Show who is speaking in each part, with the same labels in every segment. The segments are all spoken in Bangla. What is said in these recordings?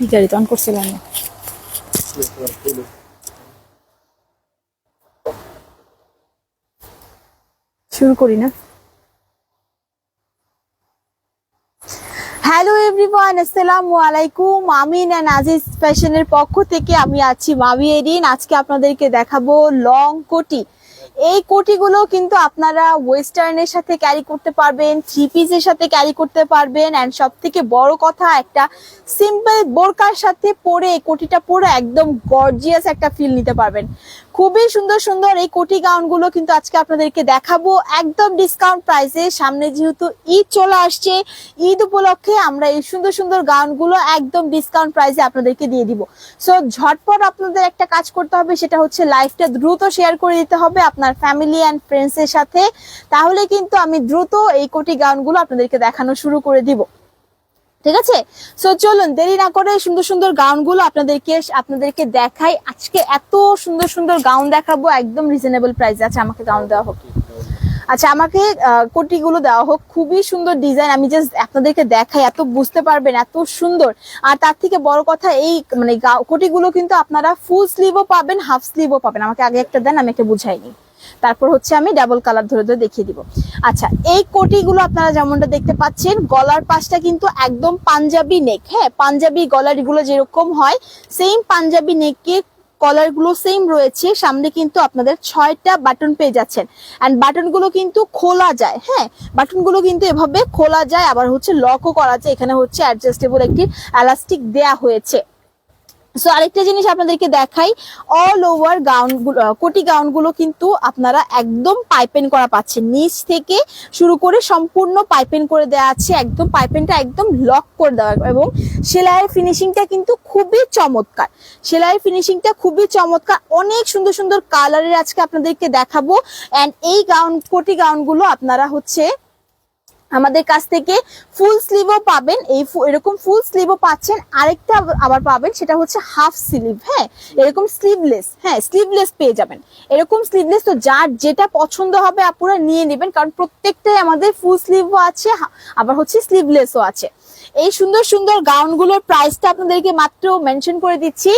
Speaker 1: ভিকারি অন করছিলাম না শুরু করি না। হ্যালো এভরিওয়ান আসসালামু আলাইকুম। আমি না নাজিজ ফ্যাশনের পক্ষ থেকে আমি আছি মামি এরিন। আজকে আপনাদেরকে দেখাবো লং কোটি। এই কোটিগুলো কিন্তু আপনারা ওয়েস্টার্নের সাথে ক্যারি করতে পারবেন, থ্রি পিসের সাথে ক্যারি করতে পারবেন অ্যান্ড সব থেকে বড় কথা একটা সিম্পল বোরকার সাথে পরে এই কোটিটা পরে একদম গর্জিয়াস একটা ফিল নিতে পারবেন। খুবই সুন্দর সুন্দর এই কোটি গাউনগুলো কিন্তু আজকে আপনাদেরকে দেখাবো। একদম ডিসকাউন্ট প্রাইসে সামনে যেহেতু ঈদ চলে আসছে, ঈদ উপলক্ষে আমরা এই সুন্দর সুন্দর গাউনগুলো একদম ডিসকাউন্ট প্রাইসে আপনাদেরকে দিয়ে দিব। সো ঝটপট আপনাদের একটা কাজ করতে হবে, সেটা হচ্ছে লাইফটা দ্রুত শেয়ার করে দিতে হবে আপনার ফ্যামিলি অ্যান্ড ফ্রেন্ডস এর সাথে। তাহলে কিন্তু আমি দ্রুত এই কোটি গাউনগুলো আপনাদেরকে দেখানো শুরু করে দিব। ঠিক আছে? সো চলুন, দেরি না করে সুন্দর সুন্দর গাউনগুলো আপনাদেরকে আপনাদেরকে দেখাই। আজকে এত সুন্দর সুন্দর গাউন দেখাবো, একদম রিজনেবল প্রাইসে আছে আমাকে গাউন দেওয়া হোক। আচ্ছা আমাকে কোটিগুলো দেওয়া হোক। খুবই সুন্দর ডিজাইন আমি জাস্ট আপনাদেরকে দেখাই, এত বুঝতে পারবেন, এত সুন্দর। আর তার থেকে বড় কথা, এই মানে কোটিগুলো কিন্তু আপনারা ফুল স্লিভও পাবেন হাফ স্লিভও পাবেন। আমাকে আগে একটা দেন, আমি একটা বুঝাইনি তারপর হচ্ছে আমি ডাবল কালার ধরে ধরে দেখিয়ে দিব। আচ্ছা এই কোটিগুলো আপনারা যেমনটা দেখতে পাচ্ছেন, গলার পাশটা কিন্তু একদম পাঞ্জাবি নেক হ্যাঁ পাঞ্জাবি গলার এগুলো যেরকম হয় সেম পাঞ্জাবি নেকের কলারগুলো সেম রয়েছে, সামনে কিন্তু আপনাদের ছয়টা বাটন পেয়ে যাচ্ছেন। অ্যান্ড বাটনগুলো কিন্তু খোলা যায় হ্যাঁ বাটনগুলো কিন্তু এভাবে খোলা যায়, আবার হচ্ছে লকও করা যায় এখানে হচ্ছে অ্যাডজাস্টেবল একটি এলাস্টিক দেয়া হয়েছে। সো আরেকটা জিনিস আপনাদেরকে দেখাই অল ওভার গাউন কোটি গাউনগুলো কিন্তু আপনারা একদম পাইপেন করা পাচ্ছেন। নিচ থেকে শুরু করে সম্পূর্ণ পাইপেন করে দেওয়া আছে, একদম পাইপেনটা একদম লক করে দেওয়া এবং সেলাইয়ের ফিনিশিংটা কিন্তু খুবই চমৎকার। সেলাইয়ের ফিনিশিংটা খুবই চমৎকার। অনেক সুন্দর সুন্দর কালারের আজকে আপনাদেরকে দেখাবো। অ্যান্ড এই গাউন কোটি গাউনগুলো আপনারা হচ্ছে আমাদের কাছ থেকে ফুল স্লিভও পাবেন। এই এরকম ফুল স্লিভও পাচ্ছেন। আরেকটা আবার পাবেন, সেটা হচ্ছে হাফ স্লিভ হ্যাঁ? এরকম স্লিভলেস হ্যাঁ স্লিভলেস পেয়ে যাবেন। এরকম স্লিভলেস তো যার যেটা পছন্দ হবে আপনারা নিয়ে নেবেন, কারণ প্রত্যেকটাই আমাদের ফুল স্লিভও আছে আবার হচ্ছে স্লিভলেসও আছে। এই সুন্দর সুন্দর গাউনগুলোর প্রাইসটা আপনাদেরকে মাত্র মেনশন করে দিচ্ছি।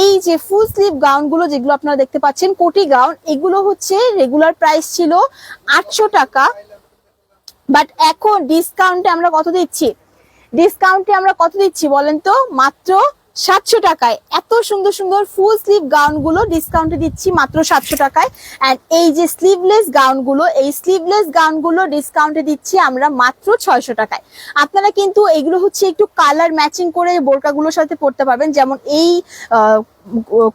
Speaker 1: এই যে ফুল স্লিভ গাউনগুলো যেগুলো আপনারা দেখতে পাচ্ছেন, কোটি গাউন, এগুলো হচ্ছে রেগুলার প্রাইস ছিল আটশো টাকা। বাট এখন ডিসকাউন্টে আমরা কত দিচ্ছি? ডিসকাউন্টে আমরা কত দিচ্ছি বলেন তো? মাত্র সাতশো টাকায়। এত সুন্দর সুন্দর ফুল স্লিভ গাউনগুলো ডিসকাউন্টে দিচ্ছি মাত্র সাতশো টাকায়। অ্যান্ড এই যে স্লিভলেস গাউনগুলো এই স্লিভলেস গাউনগুলো ডিসকাউন্টে দিচ্ছি আমরা মাত্র ছয়শো টাকায়। আপনারা কিন্তু এগুলো হচ্ছে একটু কালার ম্যাচিং করে বোরকাগুলোর সাথে পড়তে পারবেন। যেমন এই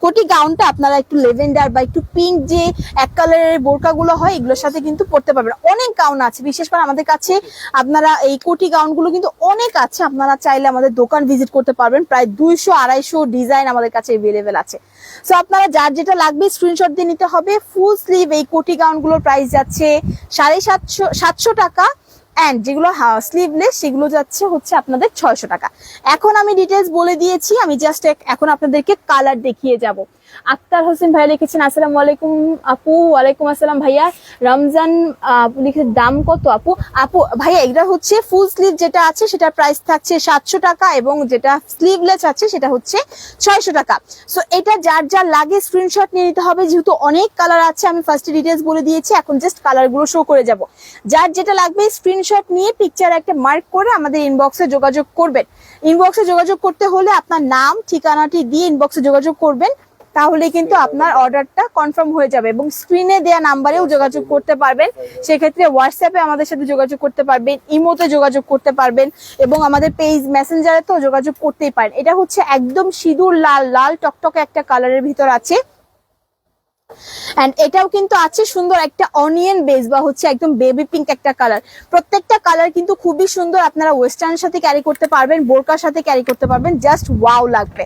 Speaker 1: কোটি গাউনটা আপনারা একটু লেভেন্ডার বা একটু পিঙ্ক যে এক কালারের বোরকাগুলো হয়, এগুলোর সাথে কিন্তু পড়তে পারবেন। অনেক গাউন আছে, বিশেষ করে আমাদের কাছে আপনারা এই কোটি গাউনগুলো কিন্তু অনেক আছে, আপনারা চাইলে আমাদের দোকান ভিজিট করতে পারবেন। প্রায় দুইশো, আড়াইশো ডিজাইন আমাদের কাছে অ্যাভেলেবেল আছে। সো আপনারা যার যেটা লাগবে স্ক্রিনশট দিয়ে নিতে হবে। ফুল স্লিভ এই কোটি গাউনগুলোর প্রাইস যাচ্ছে সাড়ে সাতশো সাতশো টাকা। অ্যান্ড যেগুলো স্লিভলেস সেগুলো যাচ্ছে হচ্ছে আপনাদের ছয়শো টাকা। এখন আমি ডিটেলস বলে দিয়েছি, আমি জাস্ট এখন আপনাদেরকে কালার দেখিয়ে যাব। আক্তার হোসেন ভাইয়া লিখেছেন, আসসালামু আলাইকুম আপু, ওয়ালাইকুম আসসালাম ভাইয়া। রমজান লিখেছেন দাম কত আপু? আপু, ভাইয়া এটা হচ্ছে ফুল স্লিভ যেটা আছে, সেটার প্রাইস থাকছে সাতশো টাকা এবং যেটা স্লিভলেস আছে, সেটা হচ্ছে ছয়শো টাকা। সো এটা যার যার লাগে স্ক্রিনশট নিয়ে নিতে হবে। যেহেতু অনেক কালার আছে, আমি ফার্স্টে ডিটেলস বলে দিয়েছি, এখন জাস্ট কালারগুলো শো করে যাব। যার যেটা লাগবে স্ক্রিনশট নিয়ে পিকচার একটা মার্ক করে আমাদের ইনবক্সে যোগাযোগ করবেন। ইনবক্সে যোগাযোগ করতে হলে আপনার নাম, ঠিকানাটি দিয়ে ইনবক্সে যোগাযোগ করবেন। তাহলে কিন্তু আপনার অর্ডারটা কনফার্ম হয়ে যাবে এবং স্ক্রিনে দেওয়া নাম্বারেও যোগাযোগ করতে পারবেন। সেক্ষেত্রে হোয়াটসঅ্যাপে আমাদের সাথে যোগাযোগ করতে পারবেন, ইমোতে যোগাযোগ করতে পারবেন এবং আমাদের পেজ মেসেঞ্জারে তো যোগাযোগ করতেই পারেন। এটা হচ্ছে একদম সিঁদুর লাল লাল টকটকে একটা কালারের ভিতর আছে। এন্ড এটাও কিন্তু আছে সুন্দর একটা অনিয়ন বেস বা হচ্ছে একদম বেবি পিঙ্ক একটা কালার প্রত্যেকটা কালার কিন্তু খুবই সুন্দর। আপনারা ওয়েস্টার্নের সাথে ক্যারি করতে পারবেন, বোরকার সাথে ক্যারি করতে পারবেন জাস্ট ওয়াও লাগবে।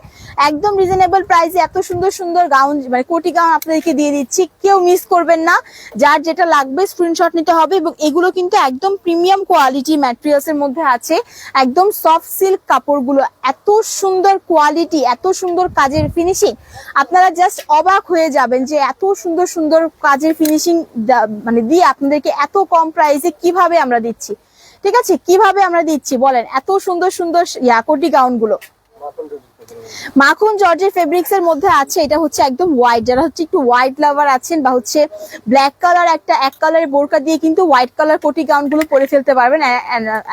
Speaker 1: একদম রিজনেবল প্রাইসে এত সুন্দর সুন্দর গাউন মানে কোটি গাউন আপনাদেরকে দিয়ে দিচ্ছি। কেউ মিস করবেন না। যার যেটা লাগবে স্ক্রিনশট নিতে হবে এবং এগুলো কিন্তু একদম প্রিমিয়াম কোয়ালিটি ম্যাটেরিয়ালস এর মধ্যে আছে। একদম সফট সিল্ক কাপড়গুলো। এত সুন্দর কোয়ালিটি এত সুন্দর কাজের ফিনিশিং আপনারা জাস্ট অবাক হয়ে যাবেন যে এত সুন্দর সুন্দর কাজের ফিনিশিং মানে দিয়ে আপনাদেরকে এত কম প্রাইসে কীভাবে আমরা দিচ্ছি? ঠিক আছে? কীভাবে আমরা দিচ্ছি? বলেন, এত সুন্দর সুন্দর ইয়াকটি গাউনগুলো। মাখন জর্জের ফেব্রিক্স এর মধ্যে আছে, এটা হচ্ছে একদম হোয়াইট যারা হচ্ছে একটু হোয়াইট লাভার আছেন বা হচ্ছে ব্ল্যাক কালার একটা, এক কালারের বোরকা দিয়ে কিন্তু হোয়াইট কালার কোটি গাউনগুলো পরে ফেলতে পারবেন।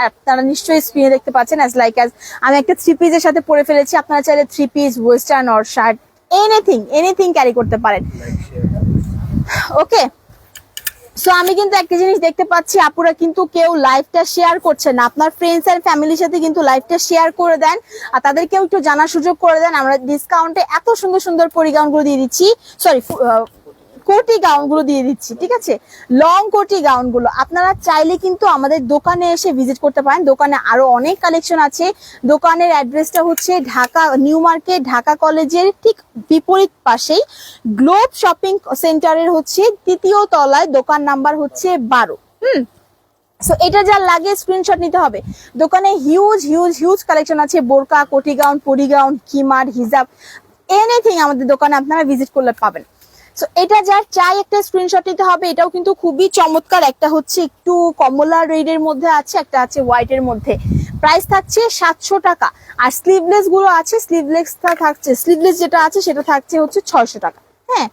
Speaker 1: আপনারা নিশ্চয়ই স্ক্রিনে দেখতে পাচ্ছেন অ্যাজ লাইক অ্যাজ আমি একটা থ্রি পিসের সাথে পরে ফেলেছি। আপনারা চাইলে three piece western or shirt anything anything carry করতে পারেন। ওকে সো আমি কিন্তু একটা জিনিস দেখতে পাচ্ছি, আপুরা কিন্তু কেউ লাইফটা শেয়ার করছে না। আপনার ফ্রেন্ডস আর ফ্যামিলির সাথে কিন্তু লাইভটা শেয়ার করে দেন, আর তাদেরকেও একটু জানার সুযোগ করে দেন। আমরা ডিসকাউন্টে এত সুন্দর সুন্দর পরিগাউনগুলো দিয়ে দিচ্ছি। সরি কোটি গাউনগুলো দিয়ে দিচ্ছি, ঠিক আছে? লং কোটি গাউনগুলো আপনারা চাইলে কিন্তু আমাদের দোকানে এসে ভিজিট করতে পারেন। দোকানে আরও অনেক কালেকশন আছে। দোকানের অ্যাড্রেসটা হচ্ছে ঢাকা নিউ মার্কেট ঢাকা কলেজের ঠিক বিপরীত পাশেই। গ্লোব শপিং সেন্টারের হচ্ছে তৃতীয় তলায় দোকান নাম্বার হচ্ছে বারো। হুম? সো এটা যা লাগে স্ক্রিনশট নিতে হবে। দোকানে হিউজ হিউজ হিউজ কালেকশন আছে। বোরকা, কোটি গাউন, পরি গাউন, কিমার, হিজাব এনিথিং আমাদের দোকানে আপনারা ভিজিট করলে পাবেন। সো এটা যার চাই একটা স্ক্রিনশট নিতে হবে, এটাও কিন্তু খুবই চমৎকার। একটা হচ্ছে একটু কমলা রেড মধ্যে আছে, একটা আছে হোয়াইট এর মধ্যে। প্রাইস থাকছে সাতশো টাকা। আর স্লিভলেসগুলো আছে স্লিভলেসটা থাকছে স্লিভলেস যেটা আছে সেটা থাকছে হচ্ছে ছয়শো টাকা। হ্যাঁ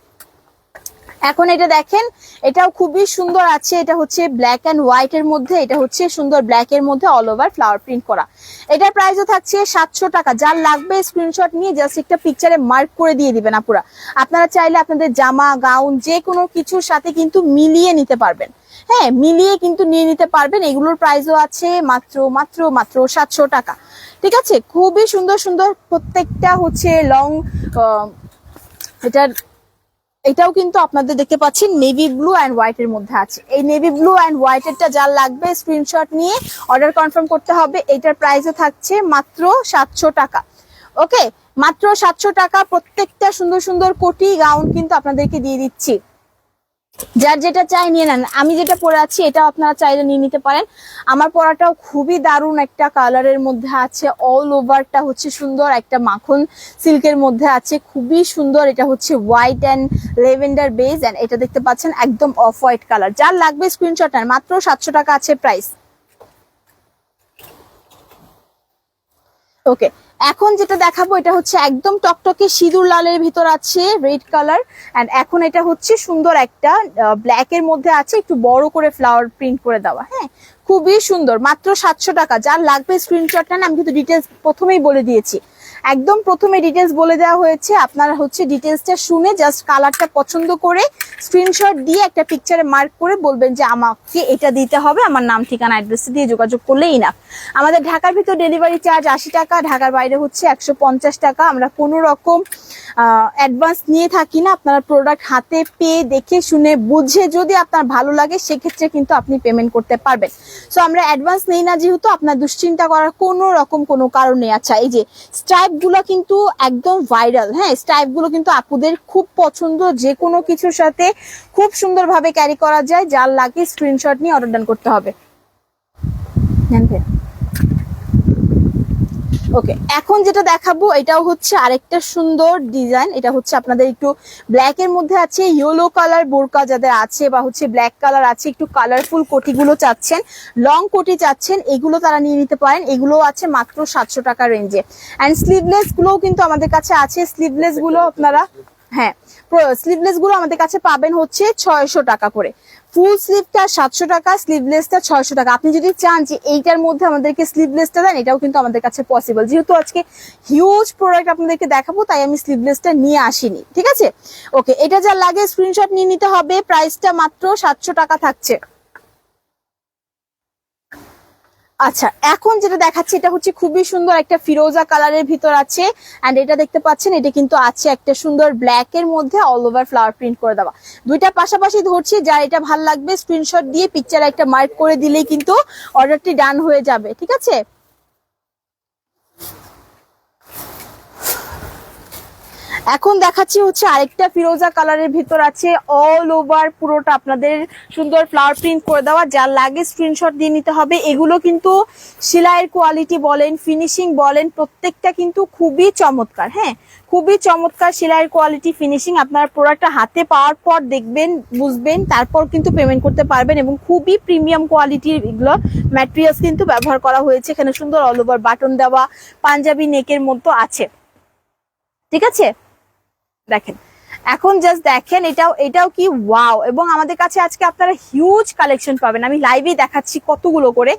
Speaker 1: এখন এটা দেখেন, এটাও খুবই সুন্দর আছে। এটা হচ্ছে ব্ল্যাক অ্যান্ড হোয়াইট এর মধ্যে, এটা হচ্ছে সুন্দর ব্ল্যাক এর মধ্যে অল ওভার ফ্লাওয়ার প্রিন্ট করা। এটার প্রাইসও থাকছে সাতশো টাকা। যার লাগবে স্ক্রিনশট নিয়ে জাস্ট একটা পিকচারে মার্ক করে দিয়ে দিবেন আপুরা। আপনারা চাইলে আপনাদের জামা গাউন যে কোনো কিছুর সাথে কিন্তু মিলিয়ে নিতে পারবেন। হ্যাঁ মিলিয়ে কিন্তু নিয়ে নিতে পারবেন। এগুলোর প্রাইসও আছে মাত্র মাত্র মাত্র সাতশো টাকা। ঠিক আছে? খুবই সুন্দর সুন্দর প্রত্যেকটা হচ্ছে লং এটার এটাও কিন্তু আপনাদের দেখতে পাচ্ছেন নেভি ব্লু অ্যান্ড হোয়াইট এর মধ্যে আছে। এই নেভি ব্লু অ্যান্ড হোয়াইট এরটা যার লাগবে স্ক্রিনশট নিয়ে অর্ডার কনফার্ম করতে হবে। এটার প্রাইসও থাকছে মাত্র সাতশো টাকা। ওকে মাত্র সাতশো টাকা, প্রত্যেকটা সুন্দর সুন্দর কোটি গাউন কিন্তু আপনাদেরকে দিয়ে দিচ্ছি। যার যেটা চাই নিয়ে নেন। আমি যেটা পরে আছি এটা আপনারা চাইলে নিয়ে নিতে পারেন। আমার পরাটাও খুবই দারুণ একটা কালারের মধ্যে আছে। অল ওভারটা হচ্ছে সুন্দর। একটা মাখন সিল্কের মধ্যে আছে। খুবই সুন্দর। এটা হচ্ছে white and lavender beige and এটা দেখতে পাচ্ছেন একদম অফ হোয়াইট কালার যার লাগবে স্ক্রিনশট নেন। মাত্র সাতশো টাকা আছে প্রাইস ওকে এখন যেটা দেখাবো, এটা হচ্ছে একদম টকটকে সিঁদুর লালের ভিতর আছে রেড কালার অ্যান্ড এখন এটা হচ্ছে সুন্দর একটা ব্ল্যাক এর মধ্যে আছে, একটু বড় করে ফ্লাওয়ার প্রিন্ট করে দেওয়া হ্যাঁ? খুবই সুন্দর, মাত্র সাতশো টাকা। যার লাগবে স্ক্রিনশটটা না, আমি কিন্তু ডিটেলস প্রথমেই বলে দিয়েছি। একদম প্রথমে ডিটেলস বলে দেওয়া হয়েছে। আপনারা হচ্ছে ডিটেলসটা শুনে জাস্ট কালারটা পছন্দ করে স্ক্রিনশট দিয়ে একটা পিকচারে মার্ক করে বলবেন যে আমাকে এটা দিতে হবে, আমার নাম, ঠিকানা অ্যাড্রেস দিয়ে যোগাযোগ করলেই না আমাদের ঢাকার ভিতর ডেলিভারি চার্জ আশি টাকা, ঢাকার বাইরে হচ্ছে একশো পঞ্চাশ টাকা। আমরা কোনো রকম অ্যাডভান্স নিয়ে থাকি না। আপনারা প্রোডাক্ট হাতে পেয়ে দেখে শুনে বুঝে যদি আপনার ভালো লাগে, সেক্ষেত্রে কিন্তু আপনি পেমেন্ট করতে পারবেন। সো আমরা অ্যাডভান্স নেই না যেহেতু, আপনার দুশ্চিন্তা করার কোনো রকম কোনো কারণ নেই। আচ্ছা এই যে স্ট্রাইপ গুলো কিন্তু একদম ভাইরাল হ্যাঁ স্টাইপগুলো কিন্তু আপুদের খুব পছন্দ যে কোনো কিছুর সাথে খুব সুন্দরভাবে ক্যারি করা যায়, যার লাগে স্ক্রিনশট নিয়ে অর্ডার ডান করতে হবে ভাইয়া। ওকে, এখন যেটা দেখাবো, এটাও হচ্ছে আরেকটা সুন্দর ডিজাইন। এটা হচ্ছে আপনাদের একটু ব্ল্যাক এর মধ্যে আছে ইয়েলো কালার বোরকা যাদের আছে বা হচ্ছে ব্ল্যাক কালার আছে, একটু কালারফুল কোটিগুলো চাচ্ছেন লং কোটি চাচ্ছেন, এগুলো তারা নিয়ে নিতে পারেন। এগুলো আছে মাত্র সাতশো টাকা রেঞ্জে অ্যান্ড স্লিভলেস গুলোও কিন্তু আমাদের কাছে আছে। স্লিভলেসগুলো আপনারা হ্যাঁ স্লিভলেসগুলো আমাদের কাছে পাবেন হচ্ছে ছয়শো টাকা করে। ফুল স্লিভটা সাতশো টাকা স্লিভলেসটা ছয়শো টাকা। আপনি যদি চান যে এইটার মধ্যে আমাদেরকে স্লিভলেসটা দেন, এটাও কিন্তু আমাদের কাছে পসিবল যেহেতু আজকে হিউজ প্রোডাক্ট আপনাদেরকে দেখাবো, তাই আমি স্লিভলেসটা নিয়ে আসিনি, ঠিক আছে? ওকে এটা যা লাগে স্ক্রিনশট নিয়ে নিতে হবে। প্রাইসটা মাত্র সাতশো টাকা থাকছে। আচ্ছা এখন যেটা দেখাচ্ছি, এটা হচ্ছে খুবই সুন্দর একটা ফিরোজা কালারের ভিতর আছে। অ্যান্ড এটা দেখতে পাচ্ছেন, এটা কিন্তু আছে একটা সুন্দর ব্ল্যাক এর মধ্যে অল ওভার ফ্লাওয়ার প্রিন্ট করে দেওয়া। দুইটা পাশাপাশি ধরছি যা এটা ভালো লাগবে স্ক্রিনশট দিয়ে পিকচার একটা মার্ক করে দিলেই কিন্তু অর্ডারটি ডান হয়ে যাবে, ঠিক আছে? এখন দেখাচ্ছি হচ্ছে আরেকটা ফিরোজা কালারের ভিতর আছে অল ওভার পুরোটা আপনাদের সুন্দর ফ্লাওয়ার প্রিন্ট করে দেওয়া, যার লাগে স্ক্রিনশট দিয়ে নিতে হবে। এগুলো কিন্তু সেলাইয়ের কোয়ালিটি বলেন ফিনিশিং বলেন, প্রত্যেকটা কিন্তু খুবই চমৎকার হ্যাঁ? খুবই চমৎকার সেলাইয়ের কোয়ালিটি ফিনিশিং আপনার প্রোডাক্টটা হাতে পাওয়ার পর দেখবেন, বুঝবেন, তারপর কিন্তু পেমেন্ট করতে পারবেন এবং খুবই প্রিমিয়াম কোয়ালিটির এগুলো ম্যাটেরিয়ালস কিন্তু ব্যবহার করা হয়েছে। এখানে সুন্দর অল ওভার বাটন দেওয়া, পাঞ্জাবি নেকের মতো আছে। ঠিক আছে? দেখেন। এখন জাস্ট দেখেন, এটাও এটাও কি ওয়াও এবং আমাদের কাছে আজকে আপনারা হিউজ কালেকশন পাবেন। আমি লাইভে দেখাচ্ছি কতগুলো করে।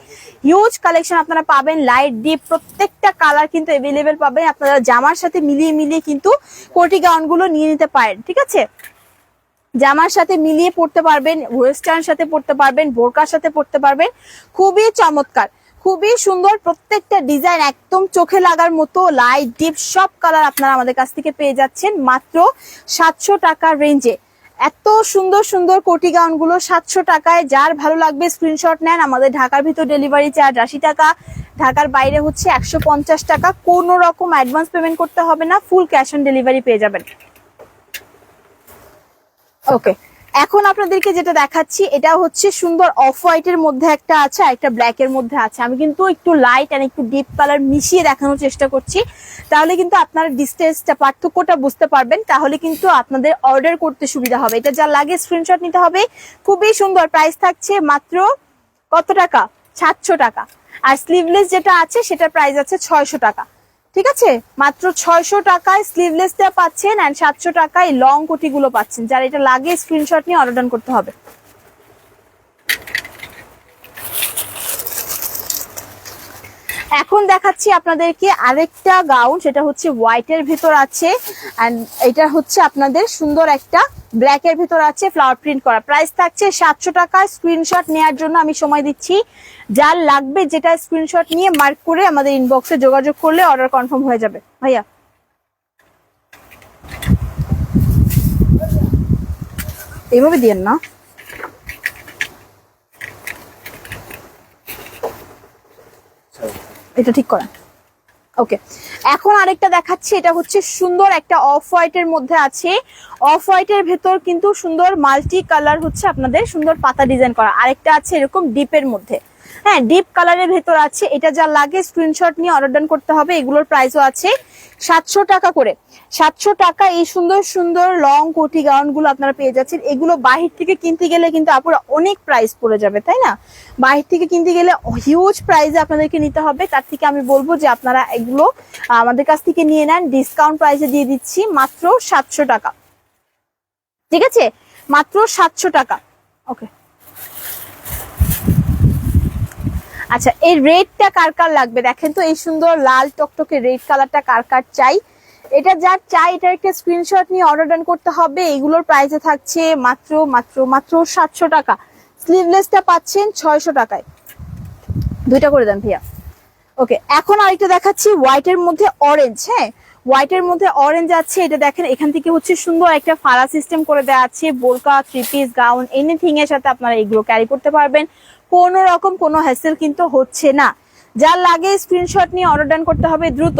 Speaker 1: হিউজ কালেকশন আপনারা পাবেন লাইট ডিপ প্রত্যেকটা কালার কিন্তু এভেলেবেল পাবেন। আপনারা জামার সাথে মিলিয়ে মিলিয়ে কিন্তু কোটি গাউনগুলো নিয়ে নিতে পারেন, ঠিক আছে? জামার সাথে মিলিয়ে পড়তে পারবেন ওয়েস্টার্ন সাথে পড়তে পারবেন, বোরকার সাথে পড়তে পারবেন। খুবই চমৎকার। খুবই সুন্দর প্রত্যেকটা ডিজাইন একদম চোখে লাগার মতো লাইট ডিপ সব কালার আপনারা আমাদের কাছ থেকে পেয়ে যাচ্ছেন। মাত্র সাতশো টাকার রেঞ্জে এত সুন্দর সুন্দর কোটি গাউনগুলো সাতশো টাকায়। যার ভালো লাগবে স্ক্রিনশট নেন। আমাদের ঢাকার ভিতর ডেলিভারি চার্জ আশি টাকা। ঢাকার বাইরে হচ্ছে একশো পঞ্চাশ টাকা। কোনো রকম অ্যাডভান্স পেমেন্ট করতে হবে না। ফুল ক্যাশ অন ডেলিভারি পেয়ে যাবেন। ওকে এখন আপনাদেরকে যেটা দেখাচ্ছি, এটা হচ্ছে সুন্দর অফ হোয়াইট এর মধ্যে একটা আছে, আর একটা ব্ল্যাক এর মধ্যে আছে। আমি কিন্তু একটু লাইট আর একটু ডিপ কালার মিশিয়ে দেখানোর চেষ্টা করছি। তাহলে কিন্তু আপনারা ডিস্টেন্সটা পার্থক্যটা বুঝতে পারবেন। তাহলে কিন্তু আপনাদের অর্ডার করতে সুবিধা হবে। এটা যা লাগে স্ক্রিনশট নিতে হবে। খুবই সুন্দর প্রাইস থাকছে মাত্র কত টাকা? সাতশো টাকা। আর স্লিভলেস যেটা আছে, সেটার প্রাইস আছে ছয়শো টাকা। ঠিক আছে? মাত্র ছয়শো টাকায় স্লিভলেস স্লিভলেসটা পাচ্ছেন অ্যান্ড সাতশো টাকায় লং কোটিগুলো পাচ্ছেন। যারা এটা লাগে স্ক্রিনশট নিয়ে অর্ডার করতে হবে। এখন দেখাচ্ছি আপনাদেরকে আরেকটা গাউন, সেটা হচ্ছে হোয়াইটের ভেতর আছে। অ্যান্ড এটা হচ্ছে আপনাদের সুন্দর একটা ব্ল্যাক এর ভেতর আছে ফ্লাওয়ার প্রিন্ট করা। প্রাইস থাকছে সাতশো টাকা স্ক্রিনশট নেওয়ার জন্য আমি সময় দিচ্ছি। যার লাগবে যেটা স্ক্রিনশট নিয়ে মার্ক করে আমাদের ইনবক্সে যোগাযোগ করলে অর্ডার কনফার্ম হয়ে যাবে। ভাইয়া। এইভাবে দিয়েন না। এটা ঠিক করেন। ওকে এখন আরেকটা দেখাচ্ছি, এটা হচ্ছে সুন্দর একটা অফ হোয়াইট এর মধ্যে আছে। অফ হোয়াইট এর ভেতর কিন্তু সুন্দর মাল্টি কালার হচ্ছে আপনাদের সুন্দর পাতা ডিজাইন করা। আরেকটা আছে এরকম ডিপের মধ্যে। হ্যাঁ ডিপ কালারের ভেতর আছে। এটা যা লাগে স্ক্রিনশট নিয়ে অর্ডার ডান করতে হবে। এগুলোর প্রাইসও আছে সাতশো টাকা করে। সাতশো টাকা এই সুন্দর সুন্দর লং কোটি গাউনগুলো আপনারা পেয়ে যাচ্ছেন। এগুলো বাহির থেকে কিনতে গেলে কিন্তু আপুরা অনেক প্রাইস পড়ে যাবে, তাই না? বাহির থেকে কিনতে গেলে হিউজ প্রাইসে আপনাদেরকে নিতে হবে। তার থেকে আমি বলব যে আপনারা এগুলো আমাদের কাছ থেকে নিয়ে নেন। ডিসকাউন্ট প্রাইসে দিয়ে দিচ্ছি মাত্র সাতশো টাকা। ঠিক আছে? মাত্র সাতশো টাকা। ওকে আচ্ছা এই রেডটা কার কার লাগবে? দেখেন তো, এই সুন্দর লাল টকটকে রেড কালারটা কার কার চাই? এটা যার চাই, এটার একটা স্ক্রিনশট নিয়ে অর্ডার ডান করতে হবে। এগুলোর প্রাইসে থাকছে মাত্র মাত্র মাত্র সাতশো টাকা। স্লিভলেসটা পাচ্ছেন ছয়শো টাকায়। দুইটা করে দেন, ভাইয়া। ওকে এখন আরেকটা দেখাচ্ছি হোয়াইটের মধ্যে অরেঞ্জ হ্যাঁ? হোয়াইটের মধ্যে অরেঞ্জ আছে, এটা দেখেন, এখান থেকে হচ্ছে সুন্দর একটা ফাড়া সিস্টেম করে দেওয়া আছে, বোরকা থ্রি পিস গাউন এনিথিং এর সাথে আপনারা এগুলো ক্যারি করতে পারবেন। কোনো রকম কোনো হ্যাসেল কিন্তু হচ্ছে না। যার লাগে স্ক্রিনশট নিয়ে অর্ডার ডান করতে হবে দ্রুত।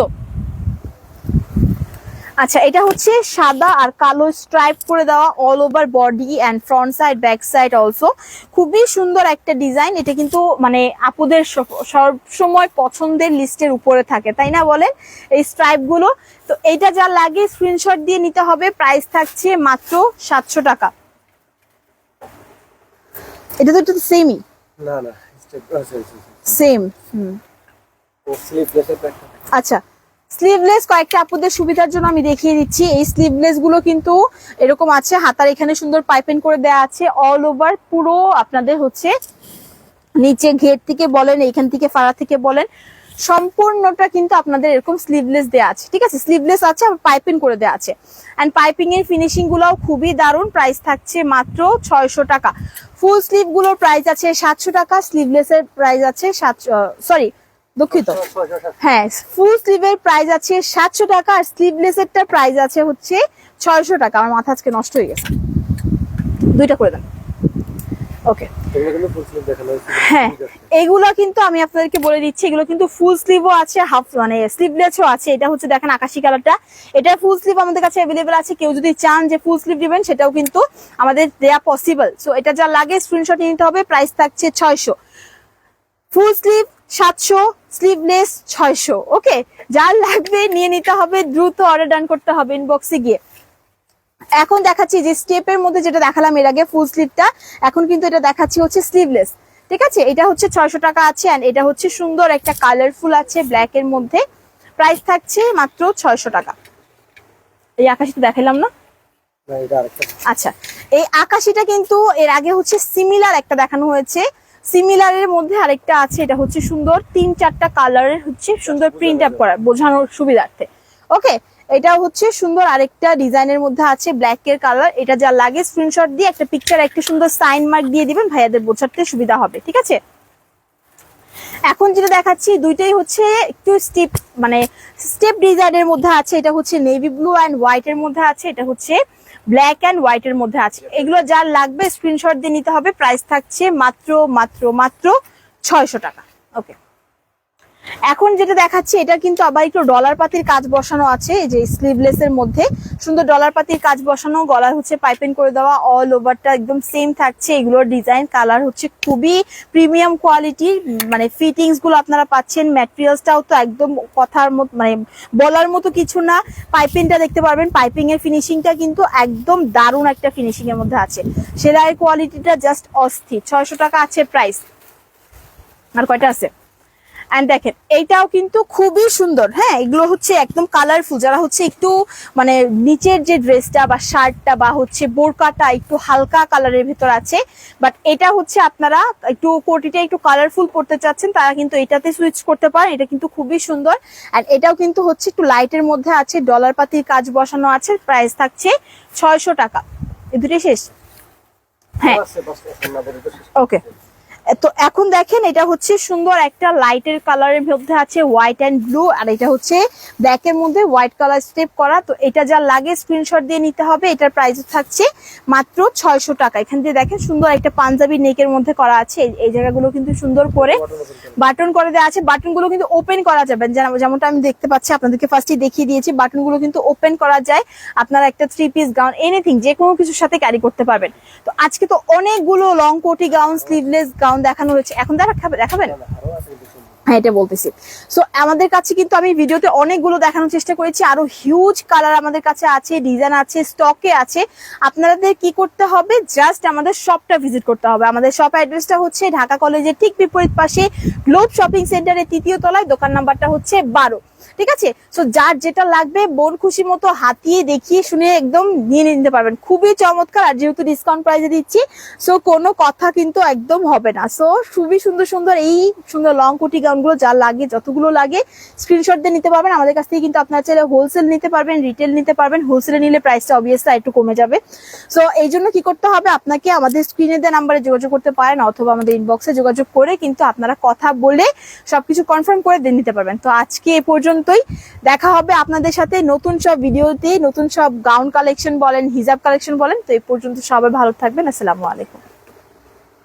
Speaker 1: আচ্ছা এটা হচ্ছে সাদা আর কালো স্ট্রাইপ করে দেওয়া all over body and front side back side also খুবই সুন্দর একটা ডিজাইন এটা কিন্তু মানে আপুদের সবসময় পছন্দের লিস্টের উপরে থাকে তাই না বলেন? এই স্ট্রাইপগুলো। তো এইটা যা লাগে স্ক্রিনশট দিয়ে নিতে হবে। প্রাইস থাকছে মাত্র সাতশো টাকা। এটা তো একটু সেমই
Speaker 2: না না
Speaker 1: সেম হুম। আচ্ছা স্লিভলেস কয়েকটা আপুদের সুবিধার জন্য আমি দেখিয়ে দিচ্ছি। এই স্লিভলেসগুলো কিন্তু এরকম আছে, হাতার এখানে সুন্দর পাইপেন করে দেওয়া আছে। অল ওভার পুরো আপনাদের হচ্ছে নিচে ঘের থেকে বলেন, এইখান থেকে ফাড়া থেকে বলেন, সম্পূর্ণটা কিন্তু আপনাদের এরকম স্লিভলেস দেওয়া আছে। ঠিক আছে? স্লিভলেস আছে আর পাইপিং করে দেওয়া আছে। অ্যান্ড পাইপিং এর ফিনিশিং গুলোও খুবই দারুণ প্রাইস থাকছে মাত্র ছয়শো টাকা। ফুল স্লিভগুলোর প্রাইস আছে সাতশো টাকা স্লিভলেস এর প্রাইস আছে সাতশো সরি দুঃখিত। হ্যাঁ ফুল স্লিভের প্রাইস আছে সাতশো টাকা আর স্লিভলেস এরটা প্রাইস আছে হচ্ছে ছয়শো টাকা। আমার মাথা আজকে নষ্ট হয়ে গেছে। দুইটা করে দেন। ওকে হ্যাঁ এগুলো কিন্তু আমি আপনাদেরকে বলে দিচ্ছি এগুলো কিন্তু ফুল স্লিভও আছে হাফ মানে স্লিভলেসও আছে। এটা হচ্ছে দেখেন আকাশি কালারটা এটা ফুল স্লিভ আমাদের কাছে অ্যাভেলেবেল আছে। কেউ যদি চান যে ফুল স্লিভ দিবেন সেটাও কিন্তু আমাদের দেয়া পসিবল সো এটা যা লাগে স্ক্রিনশট নিতে হবে। প্রাইস থাকছে ছয়শো। ফুল স্লিভ সাতশো স্লিভলেস ছয়শো ওকে যার লাগবে নিয়ে নিতে হবে দ্রুত অর্ডার ডান করতে হবে ইনবক্সে গিয়ে। এখন দেখাচ্ছি যে স্টেপের মধ্যে যেটা দেখালাম এর আগে ফুল স্লিভটা এখন কিন্তু এটা দেখাচ্ছি হচ্ছে স্লিভলেস ঠিক আছে? এটা হচ্ছে ছয়শো টাকা আছে অ্যান্ড এটা হচ্ছে সুন্দর একটা কালারফুল আছে ব্ল্যাক এর মধ্যে। প্রাইস থাকছে মাত্র ছয়শো টাকা। এই আকাশিটা দেখাইলাম না?
Speaker 2: না
Speaker 1: আচ্ছা এই আকাশিটা কিন্তু এর আগে হচ্ছে সিমিলার একটা দেখানো হয়েছে। সিমিলারের মধ্যে আরেকটা আছে এটা হচ্ছে সুন্দর তিন চারটা কালারের হচ্ছে সুন্দর প্রিন্ট আপ করা বোঝানোর সুবিধার্থে। ওকে এটা হচ্ছে সুন্দর আরেকটা ডিজাইনের মধ্যে আছে ব্ল্যাক এর কালার এটা যা লাগে স্ক্রিনশট দিয়ে একটা পিকচার একটা সুন্দর সাইন মার্ক দিয়ে দিবেন ভাইয়াদের বোঝাতে সুবিধা হবে ঠিক আছে? এখন যেটা দেখাচ্ছি দুইটাই হচ্ছে একটু স্টেপ মানে স্টেপ ডিজাইনের মধ্যে আছে এটা হচ্ছে নেভি ব্লু অ্যান্ড হোয়াইট এর মধ্যে আছে এটা হচ্ছে ব্ল্যাক অ্যান্ড হোয়াইট এর মধ্যে আছে। এগুলো যার লাগবে, স্ক্রিনশট দিয়ে নিতে হবে। প্রাইস থাকছে মাত্র মাত্র মাত্র ছয়শো টাকা। ওকে। এখন যেটা দেখাচ্ছি, এটা কিন্তু আবার একটু ডলার পাতির কাজ বসানো আছে যে স্লিভলেস এর মধ্যে। সুন্দর ডলার পাতির কাজ বসানো, গলার হচ্ছে পাইপিং করে দেওয়া অল ওভারটা একদম সেম থাকছে, এগুলোর ডিজাইন কালার হচ্ছে খুবই প্রিমিয়াম কোয়ালিটির মানে ফিটিংসগুলো আপনারা পাচ্ছেন ম্যাটেরিয়ালসটাও তো একদম কথার মতো মানে বলার মতো কিছু না। পাইপিংটা দেখতে পারবেন পাইপিং এর ফিনিশিংটা কিন্তু একদম দারুণ একটা ফিনিশিং এর মধ্যে আছে। সেলাইয়ের কোয়ালিটিটা জাস্ট অস্থির, ছয়শো টাকা আছে প্রাইস আর কয়টা আছে? অ্যান্ড দেখেন এইটাও কিন্তু খুবই সুন্দর হ্যাঁ? এগুলো হচ্ছে একদম কালারফুল যারা হচ্ছে একটু মানে নিচের যে ড্রেসটা বা শার্টটা বা হচ্ছে বোরকাটা একটু হালকা কালারের ভিতর আছে বাট এটা হচ্ছে আপনারা একটু কোটিটা একটু কালারফুল পড়তে চাচ্ছেন তারা কিন্তু এটাতে সুইচ করতে পারেন এটা কিন্তু খুবই সুন্দর। অ্যান্ড এটাও কিন্তু হচ্ছে একটু লাইটের মধ্যে আছে ডলার পাতির কাজ বসানো আছে প্রাইস থাকছে ছয়শো টাকা। এ দুটোই শেষ? হ্যাঁ। ওকে তো এখন দেখেন এটা হচ্ছে সুন্দর একটা লাইটের কালারের মধ্যে আছে হোয়াইট অ্যান্ড ব্লু, আর এটা হচ্ছে ব্ল্যাক এর মধ্যে হোয়াইট কালার স্টেপ করা। তো এটা যা লাগে স্ক্রিনশট দিয়ে নিতে হবে, এটার প্রাইস থাকছে মাত্র ছয়শো টাকা। এখান দিয়ে দেখেন সুন্দর একটা পাঞ্জাবি নেকের মধ্যে করা আছে, এই- জায়গাগুলো কিন্তু সুন্দর করে। বাটন করে দেওয়া আছে। বাটনগুলো কিন্তু ওপেন করা যাবে যেমনটা আমি দেখতে পাচ্ছি, আপনাদেরকে ফার্স্টে দেখিয়ে দিয়েছি বাটনগুলো কিন্তু ওপেন করা যায়। আপনারা একটা থ্রি পিস গাউন এনিথিং যে কোনো কিছুর সাথে ক্যারি করতে পারবেন। তো আজকে তো অনেকগুলো লং কোটি গাউন স্লিভলেস গাউন দেখানো হয়েছে এখন দেখাবে দেখাবেন। হ্যাঁ এটা বলতেছি। সো আমাদের কাছে কিন্তু আমি ভিডিওতে অনেকগুলো দেখানোর চেষ্টা করেছি। আরও হিউজ কালার আমাদের কাছে আছে ডিজাইন আছে স্টকে আছে। আপনাদের কি করতে হবে? জাস্ট আমাদের শপটা ভিজিট করতে হবে। আমাদের শপ অ্যাড্রেসটা হচ্ছে ঢাকা কলেজের ঠিক বিপরীত পাশে গ্লোব শপিং সেন্টারের তৃতীয় তলায়। দোকান নাম্বারটা হচ্ছে বারো। ঠিক আছে? সো যার যেটা লাগবে, বোন খুশি মতো হাতিয়ে দেখিয়ে শুনে একদম নিয়ে নিতে পারবেন। খুবই চমৎকার, আর যেহেতু ডিসকাউন্ট প্রাইসে দিচ্ছি সো কোনো কথা কিন্তু একদম হবে না। সো খুবই সুন্দর সুন্দর এই সুন্দর লং কুটি গাউনগুলো যা লাগে, যতগুলো লাগে স্ক্রিনশট দিয়ে নিতে পারবেন। আমাদের কাছ থেকে কিন্তু আপনারা চাইলে হোলসেল নিতে পারবেন রিটেল নিতে পারবেন। হোলসেলে নিলে প্রাইসটা অবভিয়াসলি একটু কমে যাবে। সো এই জন্য কি করতে হবে? আপনাকে আমাদের স্ক্রিনে দেওয়া নাম্বারে যোগাযোগ করতে পারেন, অথবা আমাদের ইনবক্সে যোগাযোগ করে কিন্তু আপনারা কথা বলে সবকিছু কনফার্ম করে দিয়ে নিতে পারবেন। তো আজকে এ পর্যন্তই দেখা হবে আপনাদের সাথে নতুন সব ভিডিওতে, নতুন সব গাউন কালেকশন বলেন হিজাব কালেকশন বলেন। তো এই পর্যন্ত সবাই ভালো থাকবেন। আসসালামু আলাইকুম।